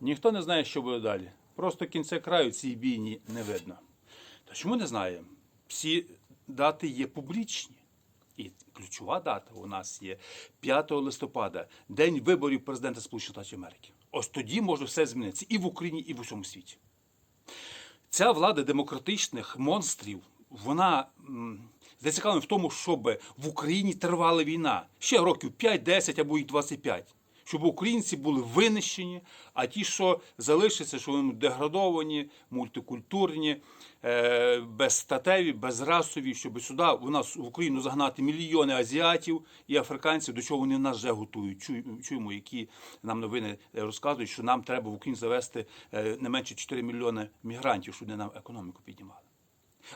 Ніхто не знає, що буде далі. Просто кінця краю цій війні не видно. Та чому не знаємо? Всі дати є публічні. І ключова дата у нас є 5 листопада, день виборів президента Сполучених Штатів Америки. Ось тоді може все змінитися і в Україні, і в усьому світі. Ця влада демократичних монстрів, вона зацікавлена в тому, щоб в Україні тривала війна ще років 5, 10 або і 25. Щоб українці були винищені, а ті, що залишаться, що вони деградовані, мультикультурні, е, безстатеві, безрасові, щоб сюди у нас в Україну загнати мільйони азіатів і африканців, до чого вони нас вже готують. Чуємо, які нам новини розказують, що нам треба в Україну завести е, не менше 4 мільйони мігрантів, щоб вони нам економіку піднімали.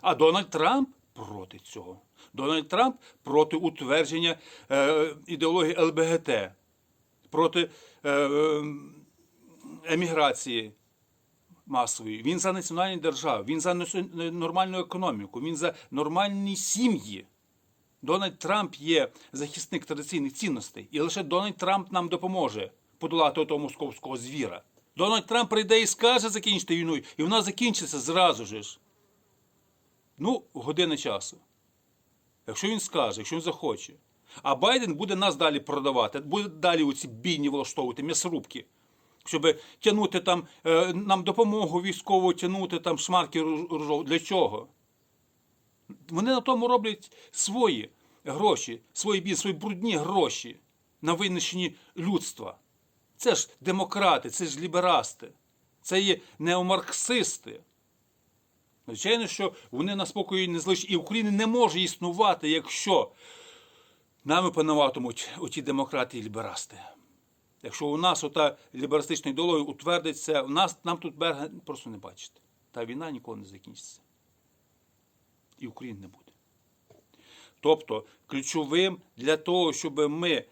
А Дональд Трамп проти цього. Дональд Трамп проти утвердження е, ідеології ЛБГТ, проти е, е, еміграції масової. Він за національні держави, він за нормальну економіку, він за нормальні сім'ї. Дональд Трамп є захисник традиційних цінностей, і лише Дональд Трамп нам допоможе подолати того московського звіра. Дональд Трамп прийде і скаже закінчити війну, і вона закінчиться зразу ж. Ну, година часу. Якщо він скаже, якщо він захоче. А Байден буде нас далі продавати, буде далі оці бійні влаштовувати, м'ясорубки. Щоб тягнути там, е, нам допомогу військову тягнути там шмарки руж- ружов. Для чого? Вони на тому роблять свої гроші, свої бій, свої брудні гроші на винищенні людства. Це ж демократи, це ж ліберасти, це є неомарксисти. Звичайно, що вони на спокою не залишать. І Україна не може існувати, якщо нами пануватимуть оті демократи і ліберасти. Якщо у нас ота ліберастична ідеологія утвердиться, у нас, нам тут берега просто не бачите. Та війна ніколи не закінчиться. І України не буде. Тобто, ключовим для того, щоб ми е,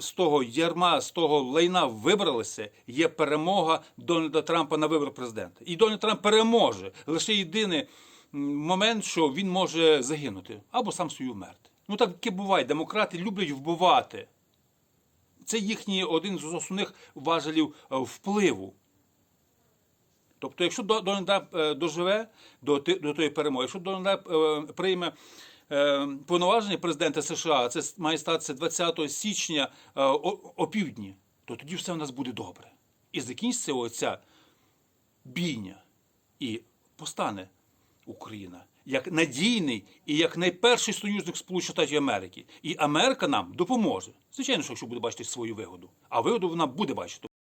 з того ярма, з того лайна вибралися, є перемога Дональда Трампа на вибори президента. І Дональд Трамп переможе. Лише єдиний момент, що він може загинути або сам свою вмерти. Ну так таке буває. Демократи люблять вбивати. Це їхній один з основних важелів е, впливу. Тобто, якщо До- Дональд е, доживе до, до тої перемоги, якщо Дональд е, прийме повноваження президента США, це має статися 20 січня опівдні, то тоді все у нас буде добре. І закінчиться оця бійня, і постане Україна як надійний і як найперший союзник Сполучених Штатів Америки. І Америка нам допоможе. Звичайно, що якщо буде бачити свою вигоду, а вигоду вона буде бачити.